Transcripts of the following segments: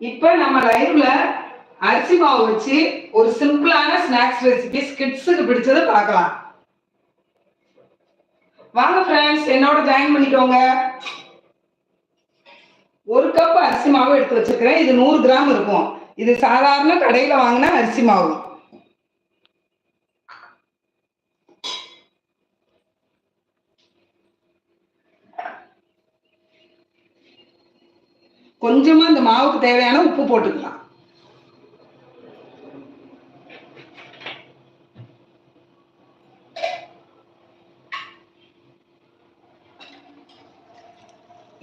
இப்ப நம்ம லைவ்ல அரிசி மாவு வச்சு ஒரு சிம்பிளான ஸ்நாக்ஸ் ரெசிபி கிட்ஸுக்கு பிடிச்சத பார்க்கலாம். வாங்க ஃப்ரெண்ட்ஸ் என்னோட ஜாயின் பண்ணிக்கோங்க. ஒரு கப் அரிசி மாவு எடுத்து வச்சிருக்கிறேன். இது நூறு கிராம் இருக்கும். இது சாதாரண கடையில வாங்கின அரிசி மாவு. கொஞ்சமா இந்த மாவுக்கு தேவையான உப்பு போட்டுக்கலாம்.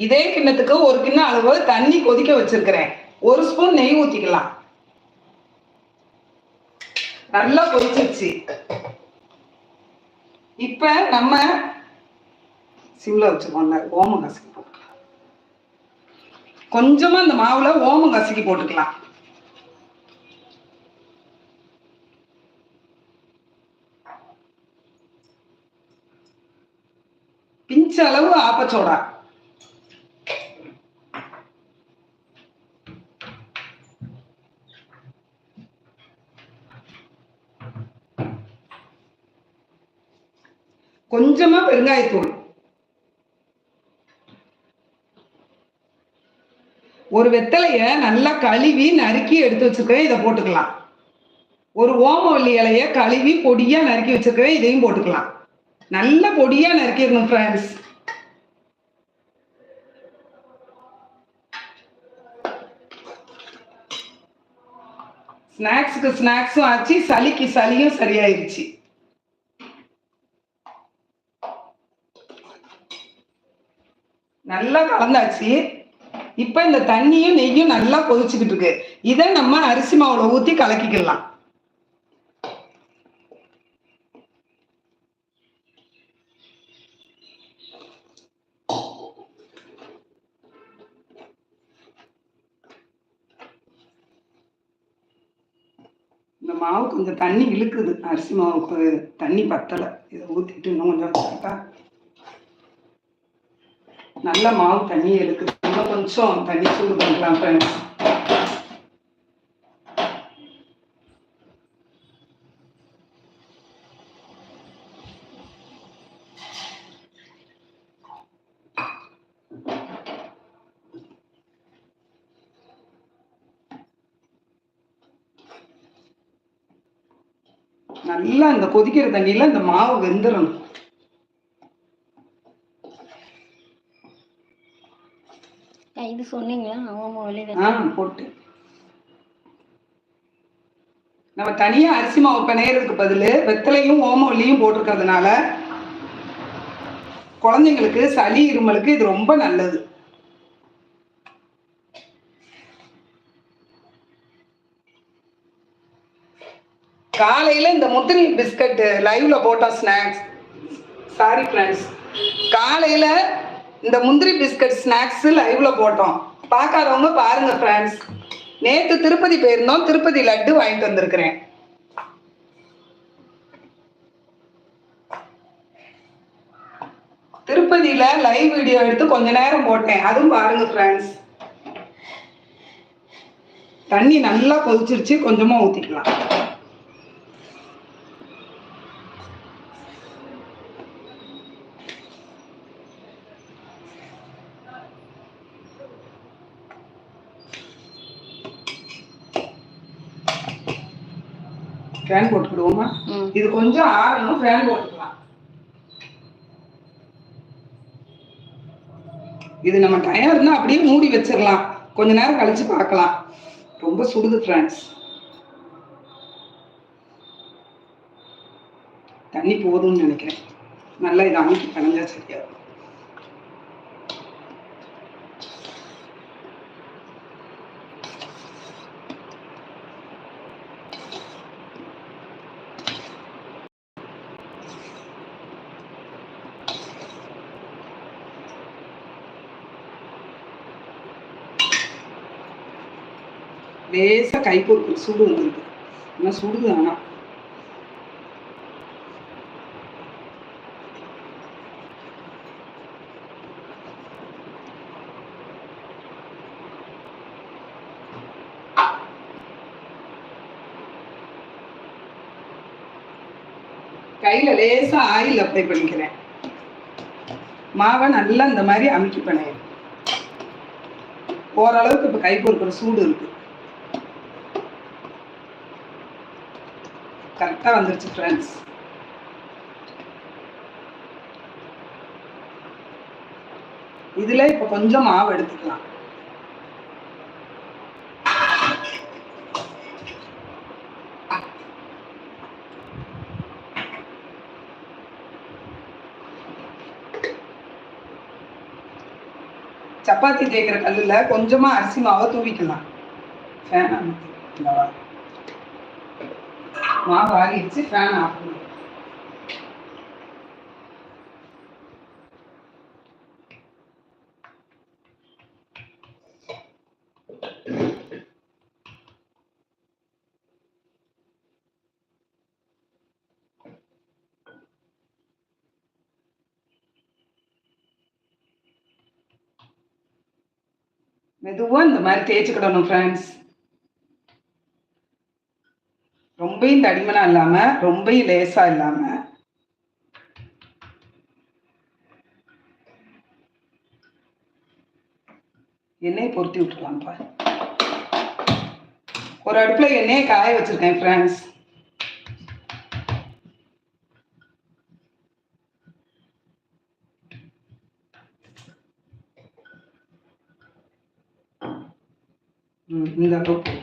இதே கிண்ணத்துக்கு ஒரு கிண்ண அளவு தண்ணி கொதிக்க வச்சிருக்கிறேன். ஒரு ஸ்பூன் நெய் ஊத்திக்கலாம். நல்லா கொதிச்சிருச்சு. இப்ப நம்ம சிம்ல வச்சுக்கோங்க ஓமம் கசக்கி கொஞ்சமா இந்த மாவுல ஓமம் கசக்கி போட்டுக்கலாம். பிஞ்ச அளவு ஆப்பச்சோடா. கொஞ்சமா பெருங்காயத்தூள். ஒரு வெத்தலைய நல்லா கழுவி நறுக்கி எடுத்து வச்சிருக்கேன் இதை போட்டுக்கலாம். ஒரு ஓமவல்லி இலைய கழுவி பொடியா நறுக்கி வச்சிருக்கேன் இதையும் போட்டுக்கலாம். நல்ல பொடியா நறுக்கிடணும் ஃப்ரெண்ட்ஸ் ஸ்நாக்ஸுக்கு ஸ்நாக்ஸும் ஆச்சு சளிக்கு சளியும் சரியாயிருச்சு. நல்லா கலந்தாச்சு. இப்ப இந்த தண்ணியும் நெய்யும் நல்லா கொதிச்சுக்கிட்டு இருக்கு இதை நம்ம அரிசி மாவுல ஊத்தி கலக்கிக்கலாம். இந்த மாவு கொஞ்சம் தண்ணி இழுக்குது. அரிசி மாவுக்கு தண்ணி பத்தலை. இதை ஊத்திட்டு இன்னும் கொஞ்சம் நல்ல மாவு தண்ணி இழுக்குது. இன்னும் கொஞ்சம் தண்ணி சூடு பண்ணிக்கலாம் ஃப்ரெண்ட்ஸ் நல்லா இந்த கொதிக்கிற தண்ணியில இந்த மாவு வெந்துடணும் இது சொன்னீங்களா ஆமா வெளியில ஆ போட்டு. நம்ம தனியா அரிசி மாவு பிணையறதுக்கு பதில் வெத்தலையும் ஓமவல்லியும் போட்டிருக்கிறதுனால குழந்தைங்களுக்கு சளி இருமலுக்கு இது ரொம்ப நல்லது. காலையில இந்த முந்திரி பிஸ்கட் லைவ்ல போட்டோம் ஸ்நாக்ஸ் சாரி ஃப்ரெண்ட்ஸ் காலையில இந்த முந்திரி பிஸ்கட் ஸ்நாக்ஸ் லைவ்ல போட்டோம். பார்க்காதவங்க பாருங்க ஃப்ரெண்ட்ஸ் நேத்து திருப்பதி போயிருந்தோம். திருப்பதி லட்டு வாங்கிட்டு வந்திருக்கிறேன். திருப்பதியில லைவ் வீடியோ எடுத்து கொஞ்ச நேரம் போட்டேன். அதுவும் பாருங்க ஃப்ரெண்ட்ஸ் தண்ணி நல்லா கொதிச்சிருச்சு. கொஞ்சமா ஊத்திக்கலாம். ஃபேன் போட்டுக்கிடுவோமா. இது கொஞ்சம் ஆறணும் ஃபேன் போட்டுக்கலாம் இது நம்ம டயர்னா அப்படியே மூடி வச்சிடலாம் கொஞ்ச நேரம் கழிச்சு பார்க்கலாம். ரொம்ப சுடுது ஃப்ரெண்ட்ஸ் தண்ணி போதும்னு நினைக்கிறேன். நல்லா இதை அமைக்கி கலந்தா சரியா கைப்பொருட்கள் சூடு வந்திருக்கு ஆனால் சுடுது ஆனால் கையில லேசா ஆயில் அப்ளை பண்ணிக்கிறேன். மாவை நல்லா இந்த மாதிரி அமுக்கி பண்ணிடுறேன் ஓரளவுக்கு கை கைப்பொருட்கள் சூடு இருக்கு. கரெக்டாக வந்துருச்சு ஃப்ரெண்ட்ஸ் இதில் இப்போ கொஞ்சம் மாவு எடுத்துக்கலாம். சப்பாத்தி தேய்க்கிற கல்லில் கொஞ்சமாக அரிசி மாவை தூவிக்கலாம். ஃபேன் மாவு ஆறிடுச்சு ஃபேன் ஆஃப் பண்ணு மெதுவாக இந்த மாதிரி தேய்ச்சிக்கிடணும் ஃப்ரெண்ட்ஸ் ரொம்பையும் தடிமனா இல்லாம ரொம்பையும் லேசா இல்லாம. எண்ணெயை பொருத்தி விட்டுருலாம்ப்பா ஒரு அடுப்புல எண்ணெயை காய வச்சிருக்கேன் ஃப்ரெண்ட்ஸ் இந்த அளவுக்கு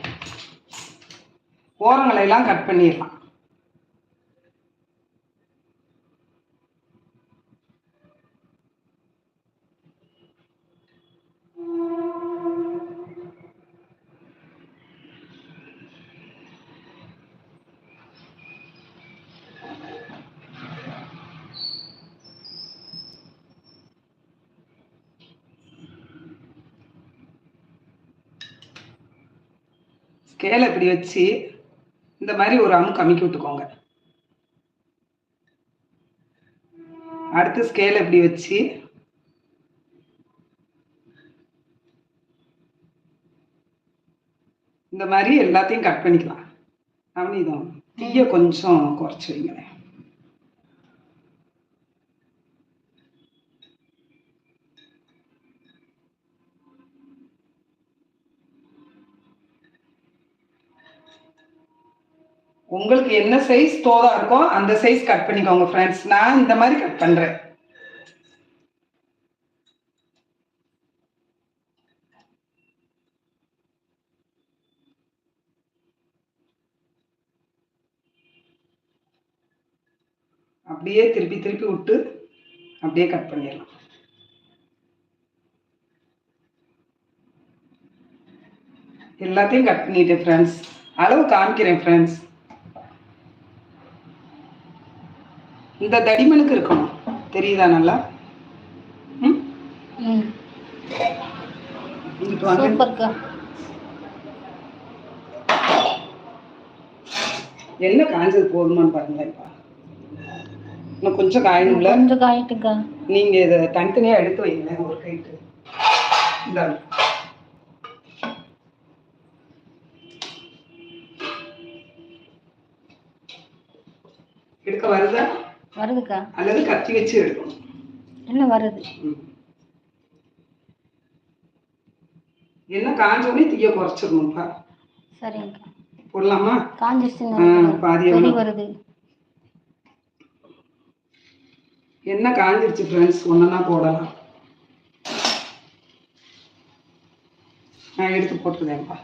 ஓரங்களை எல்லாம் கட் பண்ணிடலாம் ஸ்கேலை இப்படி வச்சு இந்த மாதிரி ஒரு அமுக்கு அமுக்கி விட்டுக்கோங்க. அடுத்து ஸ்கேலை இப்படி வச்சு? இந்த மாதிரி எல்லாத்தையும் கட் பண்ணிக்கலாம். நவநீதம் தீய கொஞ்சம் குறைச்சி வைங்களேன். உங்களுக்கு என்ன சைஸ் தோதா இருக்கோ அந்த சைஸ் கட் பண்ணிக்கோங்க ஃப்ரெண்ட்ஸ் நான் இந்த மாதிரி கட் பண்றேன். அப்படியே திருப்பி திருப்பி விட்டு அப்படியே கட் பண்ணிடலாம். எல்லாத்தையும் கட் பண்ணிட்டேன் ஃப்ரெண்ட்ஸ் அளவு காமிக்கிறேன் ஃப்ரெண்ட்ஸ் இந்த தடிமனுக்கு இருக்கணும். தெரியுதா நல்லா? என்ன காஞ்சது போதுமான்னு பாருங்க இப்ப. இன்னும் கொஞ்சம் காயணும்ல கொஞ்சம் காயிட்டுக்கா. நீங்க இதை தனித்தனியா எடுத்து வைங்க ஒரு கைட்டு இந்த. எடுக்க வருதா? வருதுக்கா? அல்லது கத்தி வச்சு எடுக்கணும் என்ன வருது? ம். என்ன காஞ்ச உடனே தீய குறைச்சிடணும்ப்பா. சரிங்கக்கா. போடலாமா? நினைக்கிறேன். பாதி? வருது. என்ன காஞ்சிருச்சு ஃப்ரெண்ட்ஸ் ஒன்றா போடலாம். நான் எடுத்து போட்டுக்கிறேன்ப்பா.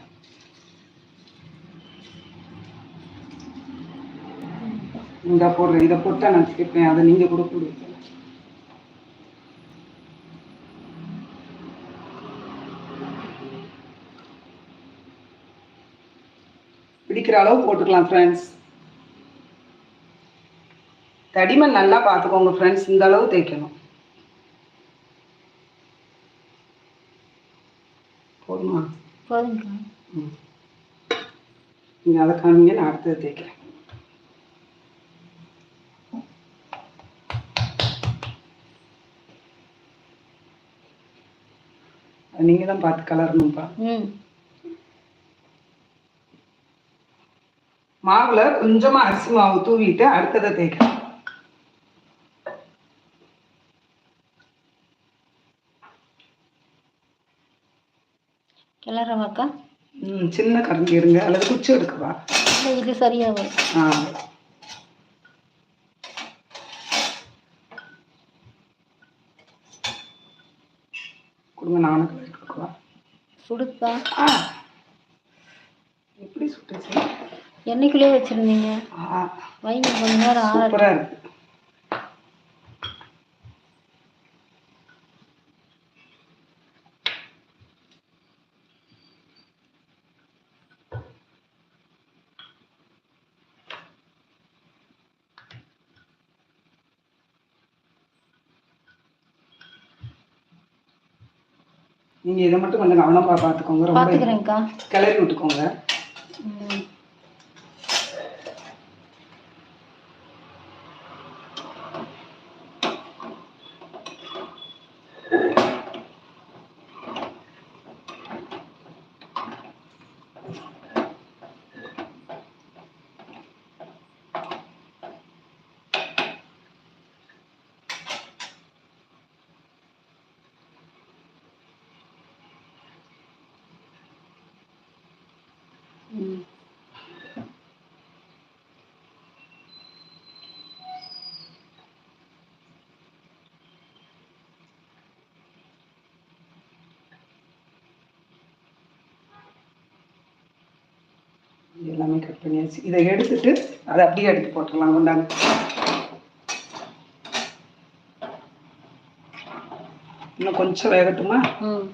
இந்த போடுறேன் இதை போட்டா நான் கேட்பேன் அதை நீங்க கூட கொடுப்பேன் பிடிக்கிற அளவு போட்டுக்கலாம் ஃப்ரெண்ட்ஸ் தடிமன் நல்லா பார்த்துக்கோங்க ஃப்ரெண்ட்ஸ் இந்த அளவு தேய்க்கணும். போதுமா? போதுங்கக்கா ம். நீங்கள் அதை காமிங்க நான் அடுத்தது தேய்க்கிறேன். நீங்க தான் பார்த்து கலரணும்ப்பா மாவுல கொஞ்சமா அரிசி மாவு தூவிட்டு அடுத்ததை தேய்க்கலாம். கிளறவாக்கா ம் சின்ன கரண்டி இருங்க. அல்லது குச்சி எடுக்கவா? இது சரியா வரும் ஆ. கொடுங்க நானும் கொடுக்கவா சுடுதா? எப்படி சுட்டுச்சு எண்ணெய்க்குள்ளேயே வச்சுருந்தீங்க? வைங்க கொஞ்ச நேரம் ஆற சூப்பராக இருக்கு. நீங்க இதை மட்டும் கொஞ்சம் கவனமா பார்த்துக்கோங்க. ரொம்ப கிளறி விட்டுக்கோங்க ம் ம். இது எல்லாமே கட் பண்ணியாச்சு. இதை எடுத்துட்டு அதை அப்படியே எடுத்து போட்டுடலாம். கொண்டாங்க இன்னும் கொஞ்சம் வேகட்டுமா? ம்.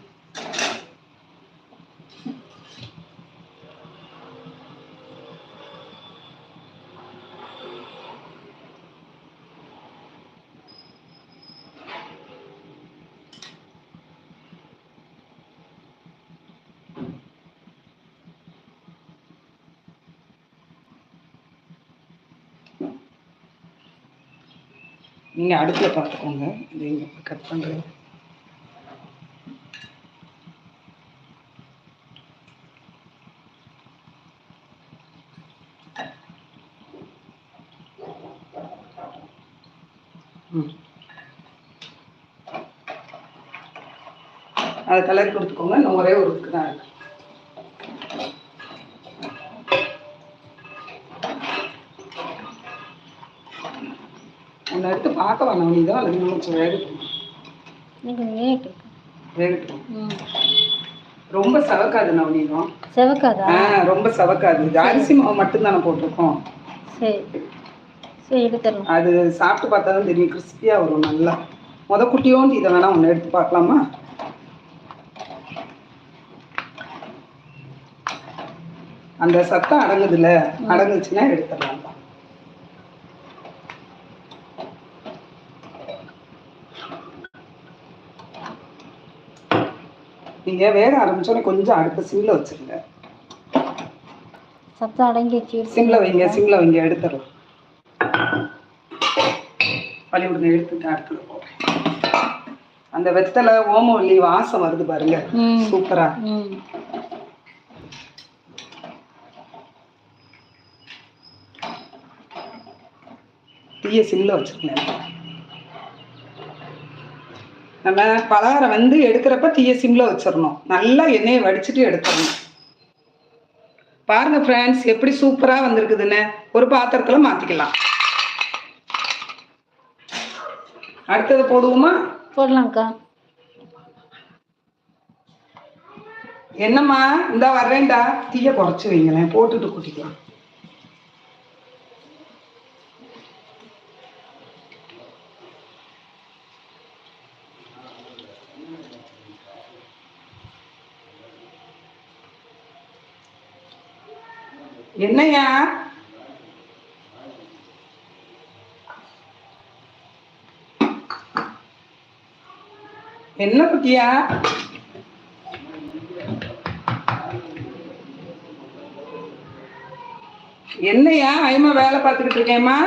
நீங்கள் அடுப்பில் பார்த்துக்கோங்க இது கட் பண்றது ம். அதை கலர் கொடுத்துக்கோங்க. இன்னும் ஒரே ஒரு இதுக்கு தான் இருக்கு ஒன்று எடுத்து பார்க்க வேணாம். நீ தான் அல்லது நமக்கு வேகட்டும் ரொம்ப சவக்காது நவநீதம் செவக்காதா? ஆ ரொம்ப சவக்காது. இது அரிசி மாவு மட்டும்தானே போட்டிருக்கோம். சரி. சரி எடுத்துடலாம் அது சாப்பிட்டு பார்த்தா தான் தெரியும். கிறிஸ்பியாக வரும் நல்லா. முத குட்டியோண்டு இதை வேணா ஒன்று எடுத்து பார்க்கலாமா? அந்த சத்தம் அடங்குதுல அடங்குச்சுன்னா எடுத்துடலாம். நீங்க வேக ஆரம்பிச்சோன்னே கொஞ்சம் அடுத்த சிம்ல வச்சிருங்க. சத்தம் அடங்கிச்சு சிம்ல வைங்க சிம்ல வைங்க எடுத்துடலாம். பழி விடுங்க எடுத்துட்டு அடுத்துல போடுறேன். அந்த வெத்தலை ஓமவல்லி வாசம் வருது பாருங்க. சூப்பரா. தீய சிம்ல வச்சிருங்க நம்ம பலகாரம் வந்து எடுக்கிறப்ப தீய சிம்ல வச்சிடணும். நல்லா எண்ணெயை வடிச்சிட்டு எடுத்துடணும். பாருங்க ஃப்ரெண்ட்ஸ் எப்படி சூப்பரா வந்திருக்குதுன்னு. ஒரு பாத்திரத்துல மாத்திக்கலாம். அடுத்தது போடுவோமா? போடலாம்க்கா. என்னம்மா? இந்தா வர்றேன்டா. தீய குறைச்சு வைங்களேன். போட்டுட்டு கூட்டிக்கலாம். என்னையா? என்ன குட்டியா? என்னையா ஐமா வேலை பார்த்துக்கிட்டு இருக்கேம்மா?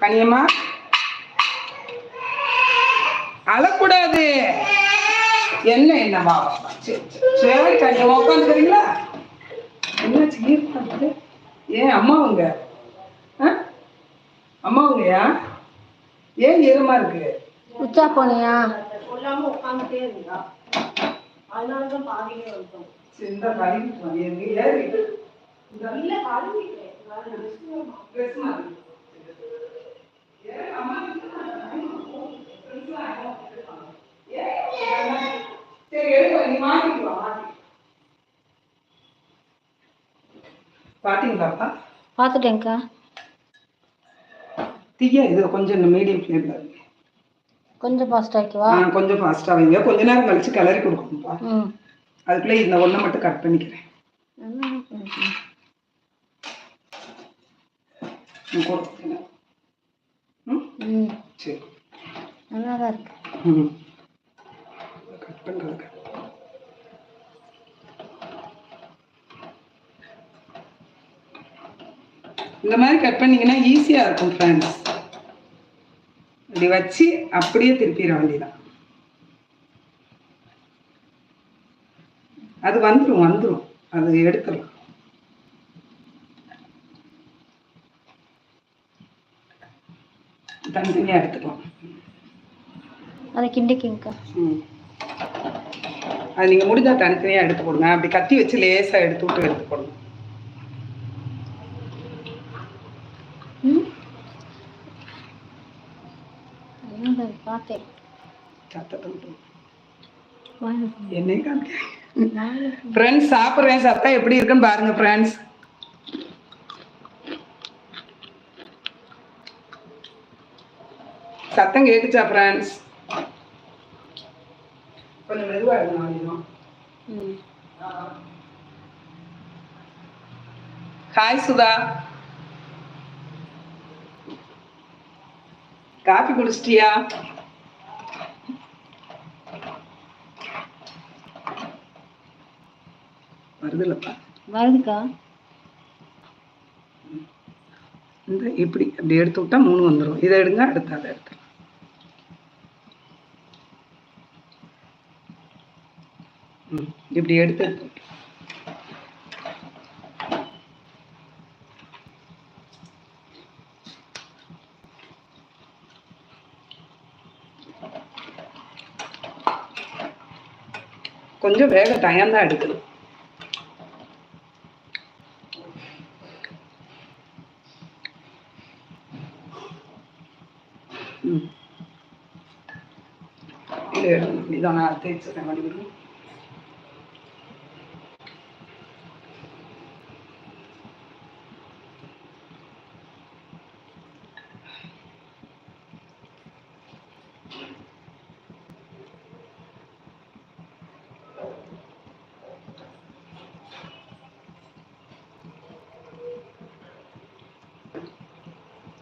கனியம்மா? அழக்கூடாது. என்ன என்னம்மா? சரி சரி. சரி கனியம்மா உட்காந்துக்கிறீங்களா என்னாச்சு ஈர்ப்பு ஏன் அம்மாவுங்க. ஆ? அம்மாவுங்கயா? ஏன் ஈரமா இருக்கு? உச்சா போனியா? சின்ன கழுவிட்டு எங்க ஏறிட்டு. மாறு. ஏன் அம்மா சரி எடுக்க நீ மாட்டிட்டு வா மாட்டி பாத்தீங்களாப்பா? பார்த்துட்டேங்க்கா தீயா இது கொஞ்சம் இந்த மீடியம் ஃப்ளேம்ல கொஞ்சம் ஃபாஸ்ட் ஆக்கிவா ஆ கொஞ்சம் ஃபாஸ்ட்டாக வைங்க. கொஞ்ச நேரம் கழிச்சு கிளறி கொடுக்கணும்ப்பா. ம். அதுக்குள்ளே இந்த ஒன்றை மட்டும் கட் பண்ணிக்கிறேன். ம். ம்? சரி. நல்லா தான் இருக்கு. ம். கட் பண்ணுறதுக்கு இந்த மாதிரி கட் பண்ணீங்கன்னா ஈஸியாக இருக்கும் ஃப்ரெண்ட்ஸ் இப்படி வச்சு அப்படியே திருப்பிட வேண்டியதான் அது வந்துடும் வந்துடும் அது எடுத்துடலாம். தனித்தனியாக எடுத்துக்கலாம். அதை கிண்டிக்கிங்கக்கா. ம். அது நீங்கள் முடிஞ்சால் தனித்தனியாக எடுத்து போடுங்க. அப்படி கத்தி வச்சு லேசாக எடுத்து விட்டு எடுத்து போடுங்க ம் நல்லா பார்த்தேன் சத்தத்தை. என்னையும் காமிக்க. ஃப்ரெண்ட்ஸ் சாப்பிட்றேன் சத்தம் எப்படி இருக்குன்னு பாருங்க ஃப்ரெண்ட்ஸ் சத்தம் கேட்டுச்சா ஃப்ரெண்ட்ஸ் கொஞ்சம் மெதுவாக எடுங்க அதிகம் ம். ஹாய் சுதா. காஃபி குடிச்சிட்டியா? வருதுல்லப்பா. வருதுக்கா. இந்த இப்படி அப்படி எடுத்து விட்டா மூணு வந்துடும் இதை எடுங்க அடுத்து அதை எடுத்து ம் இப்படி எடுத்து. கொஞ்சம் வேக டயம் தான் எடுக்குது ம் இல்லை இதான் நான் தேய்ச்சிருக்கேன் வடிவில்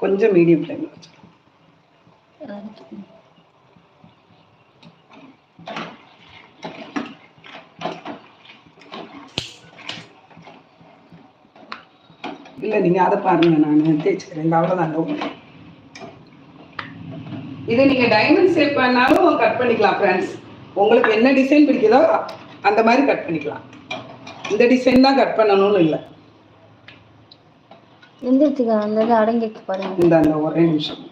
கொஞ்சம் மீடியம் ஃப்ளேமில் வச்சு இல்லை நீங்கள் அதை பாருங்க நான். தேய்ச்சிக்கிறேன் இந்த இது நீங்கள் டைமண்ட் ஷேப் வேணாலும் கட் பண்ணிக்கலாம் ஃப்ரெண்ட்ஸ் உங்களுக்கு என்ன டிசைன் பிடிக்குதோ அந்த மாதிரி கட் பண்ணிக்கலாம். இந்த டிசைன் தான் கட் பண்ணணும்னு இல்லை. எந்திரிச்சுக்கா அந்த இது அடங்கிக்கு பாருங்க இந்த அந்த ஒரே நிமிஷம்.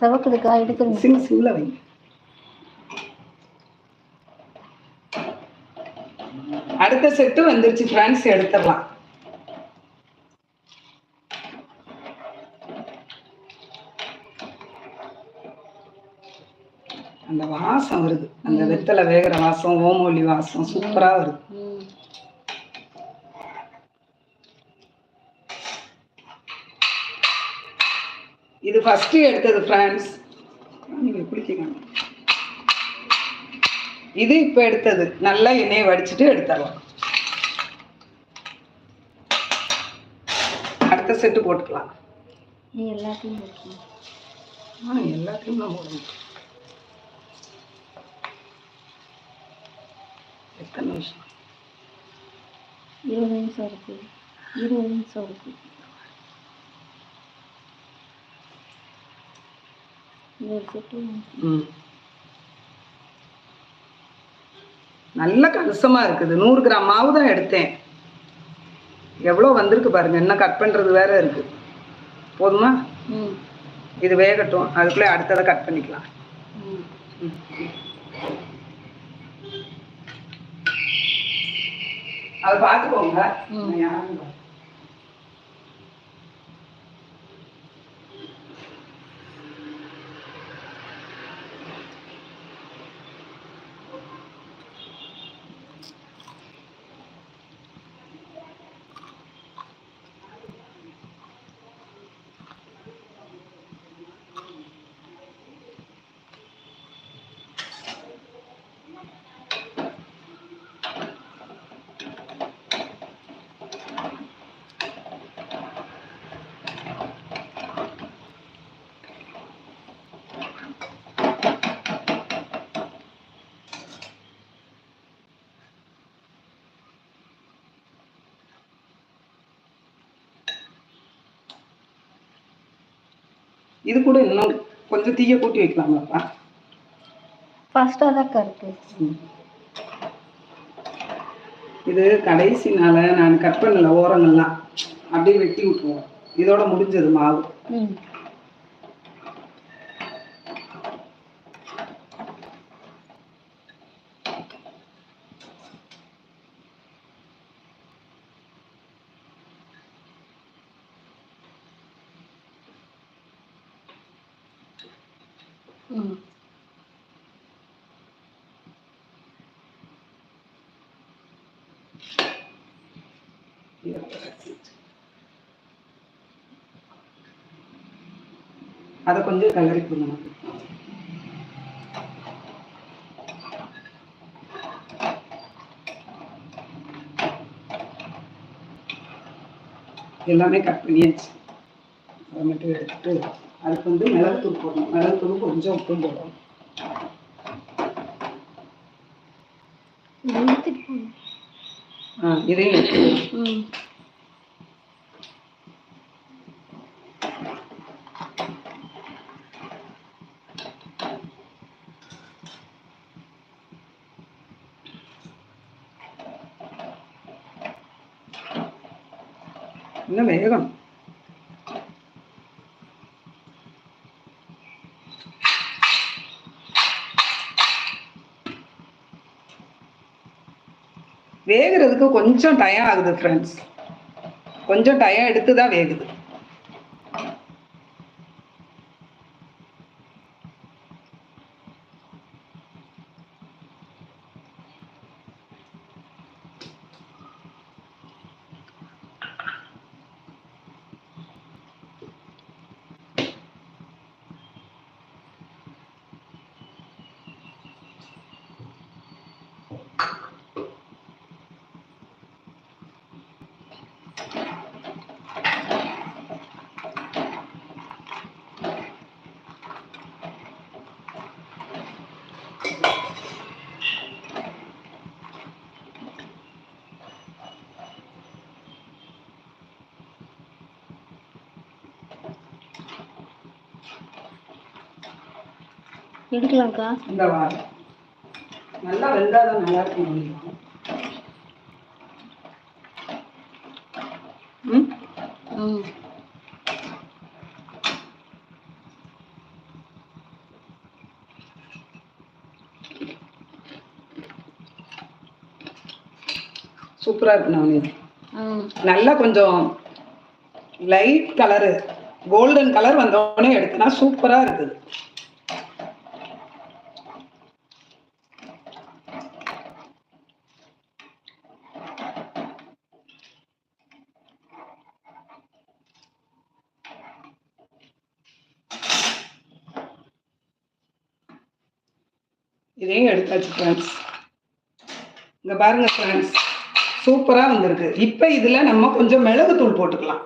செவக்குதுக்கா எடுக்குதுங்க சிம் வைங்க. அடுத்த செட்டு வந்துருச்சு ஃப்ரெண்ட்ஸ் எடுத்துடலாம். அந்த வாசம் வருது. அந்த வெத்தலை வேகிற வாசம் ஓமோலி வாசம் சூப்பரா வருது. இது ஃபர்ஸ்ட் எடுத்தது ஃப்ரெண்ட்ஸ் நீங்க குளிக்கணும். இது இப்போ எடுத்தது. நல்லா எண்ணெயை வடிச்சிட்டு எடுத்துடலாம். அடுத்த செட்டு போட்டுக்கலாம். நீ எல்லாத்தையும் போட்டுருங்க. ஆ எல்லாத்தையும் நான் போடணும். எத்தனை நிமிஷம்? இருபது நிமிஷம் இருக்கு. இருபது நிமிஷம் இருக்கு. இது ஒரு செட்டு ம். நல்ல கலசமா இருக்குது. நூறு கிராம் மாவு தான் எடுத்தேன். எவ்வளோ வந்திருக்கு பாருங்க. என்ன கட் பண்றது வேற இருக்கு. போதுமா? ம். இது வேகட்டும். அதுக்குள்ளே அடுத்ததை கட் பண்ணிக்கலாம். அதை பார்த்துக்கோங்க. இது கூட இன்னும் கொஞ்சம் தீய கூட்டி வைக்கலாமாப்பா ஃபாஸ்ட்டாக தான்க்கா இருக்கு. இது கடைசி நாள நான் கட் பண்ணல ஓரங்கள்லாம். அப்படியே வெட்டி விட்டுருவோம். இதோட முடிஞ்சது மாவு. அதை கொஞ்சம் கலரி பண்ணணும் எல்லாமே கட் பண்ணியாச்சு. அதை மட்டும் எடுத்துட்டு அதுக்கு வந்து மிளகுத்தூள் போடணும் மிளகுத்தூள் கொஞ்சம் உப்பும் போடணும் இது இழுத்துட்டு போகணும் ஆ இதையும் எடுத்துக்கலாம் ம் இன்னும் வேகணும் வேகிறதுக்கு கொஞ்சம் டயம் ஆகுது ஃப்ரெண்ட்ஸ் கொஞ்சம் டயம் எடுத்து தான் வேகுது. எடுக்கலாம்க்கா. இந்த வாரம் நல்லா வெந்தாதான் நல்லா இருக்கும் ம்? ம். சூப்பராக இருக்கு நான் நல்லா கொஞ்சம் லைட் கலரு கோல்டன் கலர் வந்தோடனே எடுத்தனா சூப்பரா இருக்குது. இதையும் ஃப்ரெண்ட்ஸ் இங்க பாருங்க ஃப்ரெண்ட்ஸ் சூப்பரா வந்திருக்கு. இப்போ இதுல நம்ம கொஞ்சம் மிளகுத்தூள் போட்டுக்கலாம்.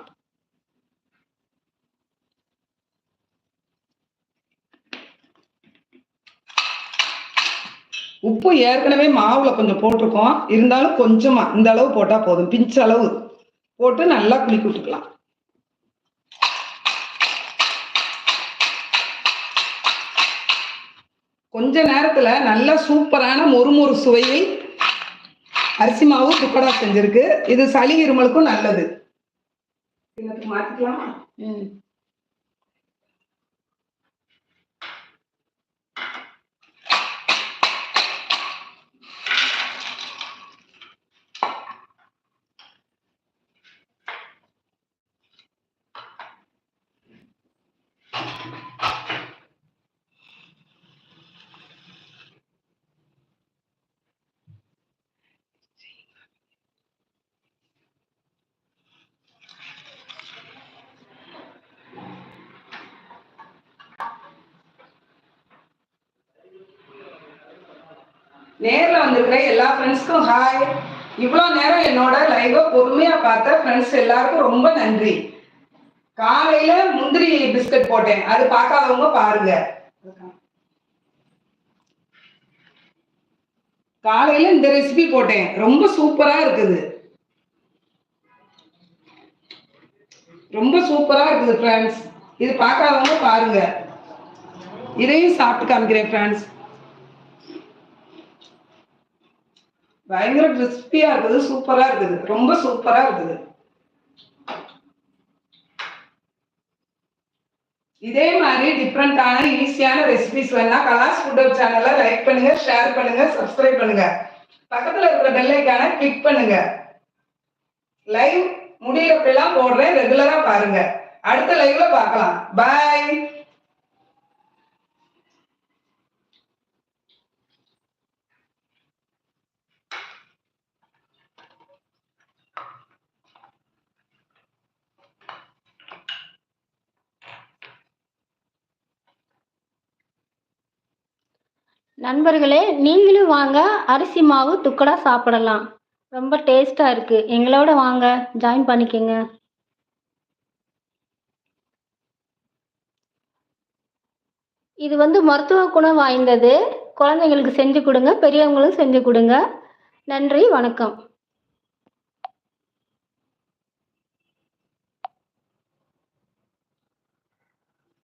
உப்பு ஏற்கனவே மாவுல கொஞ்சம் போட்டிருக்கோம். இருந்தாலும் கொஞ்சமா இந்த அளவு போட்டா போதும். பிஞ்ச் அளவு போட்டு நல்லா குலுக்கி விட்டுக்கலாம். கொஞ்ச நேரத்துல நல்ல சூப்பரான மொறுமொறு சுவையில் அரிசி மாவு துக்கடா செஞ்சிருக்கு. இது சளி இருமலுக்கும் நல்லது. மாத்திக்கலாமா? நேரில் வந்திருக்கிற எல்லா ஃப்ரெண்ட்ஸ்க்கும் ஹாய் இவ்வளோ நேரம் என்னோட லைவை பொறுமையாக பார்த்த ஃப்ரெண்ட்ஸ் எல்லாருக்கும் ரொம்ப நன்றி. காலையில முந்திரி பிஸ்கட் போட்டேன். அது பார்க்காதவங்க பாருங்க. காலையில இந்த ரெசிபி போட்டேன். ரொம்ப சூப்பரா இருக்குது. ரொம்ப சூப்பரா இருக்குது ஃப்ரெண்ட்ஸ் இது பார்க்காதவங்க பாருங்க. இதையும் சாப்பிட்டு காமிக்கிறேன் ஃப்ரெண்ட்ஸ் பயங்கர கிறிஸ்பியா இருக்குது சூப்பரா இருக்குது ரொம்ப சூப்பரா இருக்குது. இதே மாதிரி டிஃப்ரெண்டான ஈஸியான ரெசிபிஸ் வேணா கலாஸ் ஃபுட் சேனலை லைக் பண்ணுங்க ஷேர் பண்ணுங்க சப்ஸ்கிரைப் பண்ணுங்க. பக்கத்துல இருக்கிற பெல்லைக்கான கிளிக் பண்ணுங்க. லைவ் முடியறப்பெல்லாம் போடுறேன் ரெகுலரா பாருங்க. அடுத்த லைவ்ல பார்க்கலாம். பாய் நண்பர்களே நீங்களும் வாங்க. அரிசி மாவு துக்கடா சாப்பிடலாம். ரொம்ப டேஸ்ட்டாக இருக்குது எங்களோட வாங்க. ஜாயின் பண்ணிக்கோங்க. இது வந்து மருத்துவ குணம் வாய்ந்தது. குழந்தைங்களுக்கு செஞ்சு கொடுங்க. பெரியவங்களும் செஞ்சு கொடுங்க. நன்றி. வணக்கம்.